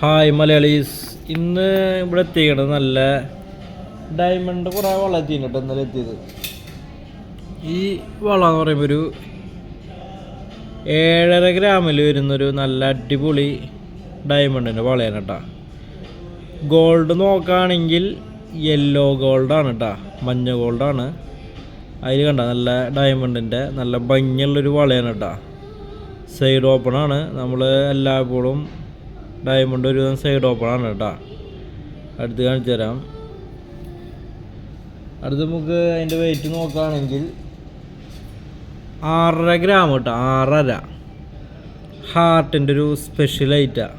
Hi Malayalees. ഇന്ന് ഇവിടെ എത്തിക്കണത് നല്ല ഡയമണ്ട് കുറേ വള എത്തിയിട്ടുണ്ട് ഇന്നലെ എത്തിയത്. ഈ വള എന്ന് പറയുമ്പോൾ ഒരു ഏഴര ഗ്രാമിൽ വരുന്നൊരു നല്ല അടിപൊളി ഡയമണ്ടിന്റെ വളയാണ് കേട്ടോ. ഗോൾഡ് നോക്കുകയാണെങ്കിൽ യെല്ലോ ഗോൾഡാണ് കേട്ടോ. മഞ്ഞ ഗോൾഡാണ് അതിൽ കണ്ട നല്ല ഡയമണ്ടിന്റെ നല്ല ഭംഗിയുള്ളൊരു വളയാണ് കേട്ടോ. സൈഡ് ഓപ്പണാണ് നമ്മൾ എല്ലായ്പ്പോഴും ഡയമണ്ട് ഒരു സൈഡ് ഓപ്പൺ ആണ് കേട്ടോ. അടുത്ത് കാണിച്ചു തരാം. അടുത്ത് നമുക്ക് അതിന്റെ വെയിറ്റ് നോക്കുകയാണെങ്കിൽ ആറര ഗ്രാം കേട്ടോ ആറര. ഹാർട്ടിന്റെ ഒരു സ്പെഷ്യൽ ഐറ്റാണ്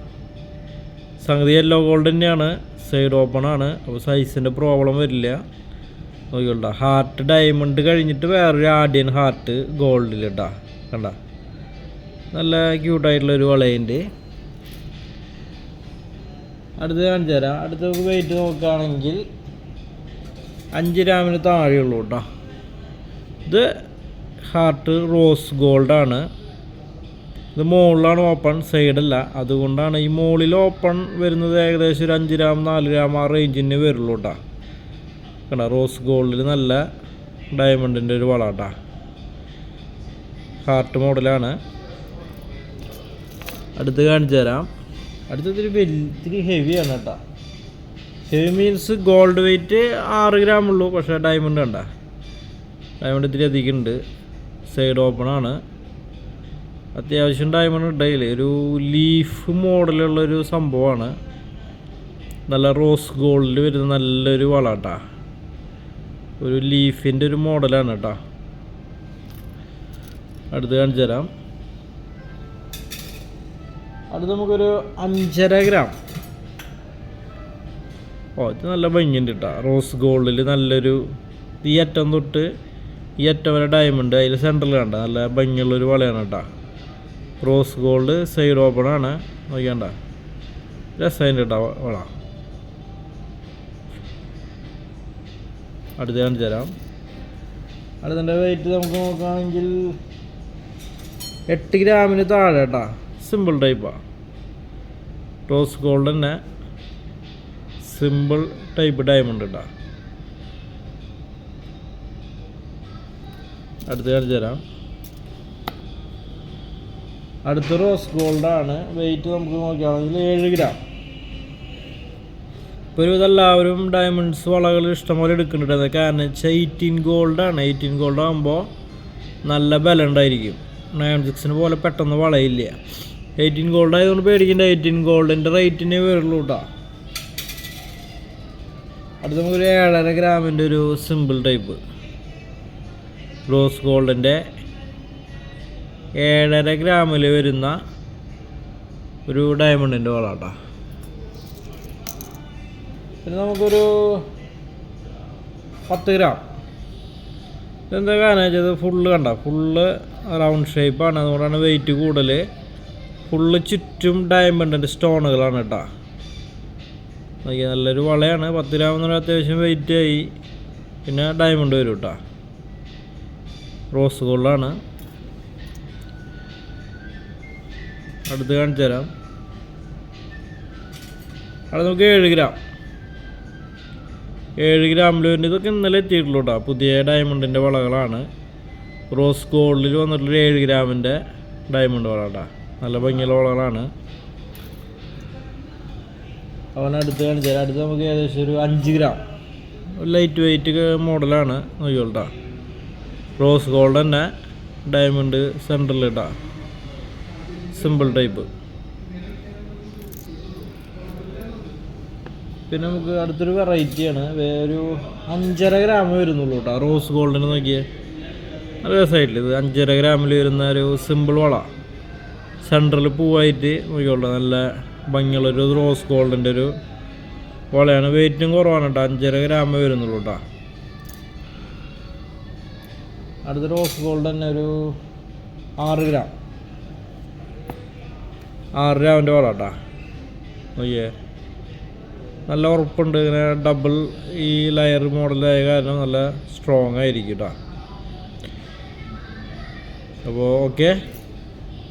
സംഗതി യെല്ലോ ഗോൾഡ് തന്നെയാണ് സൈഡ് ഓപ്പൺ ആണ്. അപ്പോൾ സൈസിന്റെ പ്രോബ്ലം വരില്ല. നോക്കിയോട്ടാ ഹാർട്ട് ഡയമണ്ട് കഴിഞ്ഞിട്ട് വേറൊരു ആഡിയൻ ഹാർട്ട് ഗോൾഡിൽ കേട്ടാ കണ്ട. നല്ല ക്യൂട്ടായിട്ടുള്ളൊരു വളയുണ്ട്. അടുത്ത് കാണിച്ചു തരാം. അടുത്ത വെയിറ്റ് നോക്കുകയാണെങ്കിൽ അഞ്ച് ഗ്രാമിന് താഴെയുള്ളൂ കേട്ടോ ഇത് ഹാർട്ട് റോസ് ഗോൾഡാണ് ഇത് മുകളിലാണ് ഓപ്പൺ സൈഡല്ല അതുകൊണ്ടാണ് ഈ മുകളിൽ ഓപ്പൺ വരുന്നത് ഏകദേശം ഒരു അഞ്ച് ഗ്രാം നാല് ഗ്രാം ആ റേഞ്ചിന് വരുള്ളൂ കേട്ടോ കണ്ട? റോസ് ഗോൾഡിൽ നല്ല ഡയമണ്ടിന്റെ ഒരു വള കേട്ടോ ഹാർട്ട് മോഡലാണ് അടുത്ത് കാണിച്ചു തരാം. അടുത്തതിരി വലിയ ഹെവിയാണ് കേട്ടോ. ഹെവി മീൻസ് ഗോൾഡ് വെയിറ്റ് ആറ് ഗ്രാം ഉള്ളൂ പക്ഷേ ഡയമണ്ട് കണ്ട. ഡയമണ്ട് ഇത്തിരി അധികം ഉണ്ട്. സൈഡ് ഓപ്പൺ ആണ്. അത്യാവശ്യം ഡയമണ്ട് ഉണ്ടെങ്കിൽ ഒരു ലീഫ് മോഡലുള്ളൊരു സംഭവമാണ്. നല്ല റോസ് ഗോൾഡിൽ വരുന്ന നല്ലൊരു വള കേട്ടോ. ഒരു ലീഫിന്റെ ഒരു മോഡലാണ് കേട്ടോ. അടുത്ത് കാണിച്ചു തരാം അടുത്ത് നമുക്കൊരു അഞ്ചര ഗ്രാം. ഓ ഇത് നല്ല ഭംഗിയുണ്ട് കേട്ടോ റോസ് ഗോൾഡിൽ നല്ലൊരു ഈ അറ്റം തൊട്ട് ഈ അറ്റം വരെ ഡയമണ്ട് അതിൽ സെന്ററിൽ കണ്ട. നല്ല ഭംഗിയുള്ളൊരു വളയാണ് കേട്ടോ റോസ് ഗോൾഡ് സൈഡ് ഓപ്പൺ ആണ്. നോക്കിയാണ്ട രസമുണ്ട് കേട്ടോ വള. അടുത്ത് കാണിച്ചു തരാം. അടുത്തതിന്റെ വെയിറ്റ് നമുക്ക് നോക്കുകയാണെങ്കിൽ എട്ട് ഗ്രാമിന് താഴെ കേട്ടോ സിമ്പിൾ ടൈപ്പാണ് റോസ് ഗോൾഡ് തന്നെ സിമ്പിൾ ടൈപ്പ് ഡയമണ്ട് ഇട്ടാ അടുത്ത് കാണിച്ചു തരാം. അടുത്ത റോസ് ഗോൾഡാണ് വെയിറ്റ് നമുക്ക് നോക്കുകയാണെങ്കിൽ ഏഴ് ഗ്രാം ഇപ്പോൾ ഒരു എല്ലാവരും ഡയമണ്ട്സ് വളകൾ ഇഷ്ടംപോലെ എടുക്കുന്നുണ്ട്. കാരണം വെച്ചാൽ എയ്റ്റീൻ ഗോൾഡാണ് എയ്റ്റീൻ ഗോൾഡ് ആകുമ്പോൾ നല്ല ബലം ഉണ്ടായിരിക്കും. നയൻ സിക്സിന് പോലെ പെട്ടെന്ന് വളയില്ല. എയ്റ്റീൻ ഗോൾഡ് ആയതുകൊണ്ട് പേടിക്കണ്ട. എയ്റ്റീൻ ഗോൾഡിന്റെ റേറ്റിനെ വരുള്ളൂ കേട്ടോ അടുത്ത നമുക്കൊരു ഏഴര ഗ്രാമിന്റെ ഒരു സിമ്പിൾ ടൈപ്പ് റോസ് ഗോൾഡിന്റെ ഏഴര ഗ്രാമിൽ വരുന്ന ഒരു ഡയമണ്ടിന്റെ വള കേട്ടോ പിന്നെ നമുക്കൊരു പത്ത് ഗ്രാം. ഇതെന്താ കാരണം വെച്ചത് ഫുള്ള് കണ്ട. ഫുള്ള് റൗണ്ട് ഷേപ്പാണ് അതുകൊണ്ടാണ് വെയിറ്റ് കൂടുതൽ ഫുള്ള് ചുറ്റും ഡയമണ്ടിന്റെ സ്റ്റോണുകളാണ് കേട്ടോ. നോക്കിയാൽ നല്ലൊരു വളയാണ്. പത്ത് ഗ്രാം എന്ന് പറഞ്ഞാൽ അത്യാവശ്യം വെയിറ്റ് ആയി. പിന്നെ ഡയമണ്ട് വരും കേട്ടോ. റോസ് ഗോൾഡാണ് അടുത്ത് കാണിച്ചു തരാം. അവിടെ നമുക്ക് ഏഴ് ഗ്രാം. ഏഴ് ഗ്രാമിൽ വരുന്നത് ഇതൊക്കെ ഇന്നലെ എത്തിയിട്ടുള്ളൂ കേട്ടോ. പുതിയ ഡയമണ്ടിന്റെ വളകളാണ്. റോസ് ഗോൾഡിൽ വന്നിട്ടുള്ള ഏഴ് ഗ്രാമിന്റെ ഡയമണ്ട് വള കേട്ടോ. നല്ല ഭംഗിയുള്ള വളകളാണ്. അവനടുത്ത് കാണിച്ചാൽ അടുത്ത് നമുക്ക് ഏകദേശം ഒരു അഞ്ച് ഗ്രാം. ലൈറ്റ് വെയിറ്റ് മോഡലാണ് നോക്കിയോട്ടാ റോസ് ഗോൾഡ് തന്നെ ഡയമണ്ട് സെൻട്രൽ ഇട്ടാ സിമ്പിൾ ടൈപ്പ് പിന്നെ നമുക്ക് അടുത്തൊരു വെറൈറ്റിയാണ് ഒരു അഞ്ചര ഗ്രാം വരുന്നുള്ളൂ കേട്ടോ റോസ് ഗോൾഡിന് നോക്കിയേ. നല്ല രസമായിട്ടില്ല ഇത്? അഞ്ചര ഗ്രാമിൽ വരുന്ന ഒരു സിമ്പിൾ വള. സെൻട്രൽ പൂവായിട്ട് നോക്കിയോളൂ നല്ല ഭംഗിയുള്ളൊരു റോസ് ഗോൾഡിന്റെ ഒരു വളയാണ്. വെയിറ്റും കുറവാണ് കേട്ടോ അഞ്ചര ഗ്രാമേ വരുന്നുള്ളൂ കേട്ടോ അടുത്ത റോസ് ഗോൾഡ് തന്നെ ഒരു ആറ് ഗ്രാം ആറ് ഗ്രാമിന്റെ വള കേട്ടോ നോക്കിയേ. നല്ല ഉറപ്പുണ്ട് ഇങ്ങനെ ഡബിൾ ഈ ലയർ മോഡലായ കാരണം നല്ല സ്ട്രോങ് ആയിരിക്കും കേട്ടോ അപ്പോൾ ഓക്കെ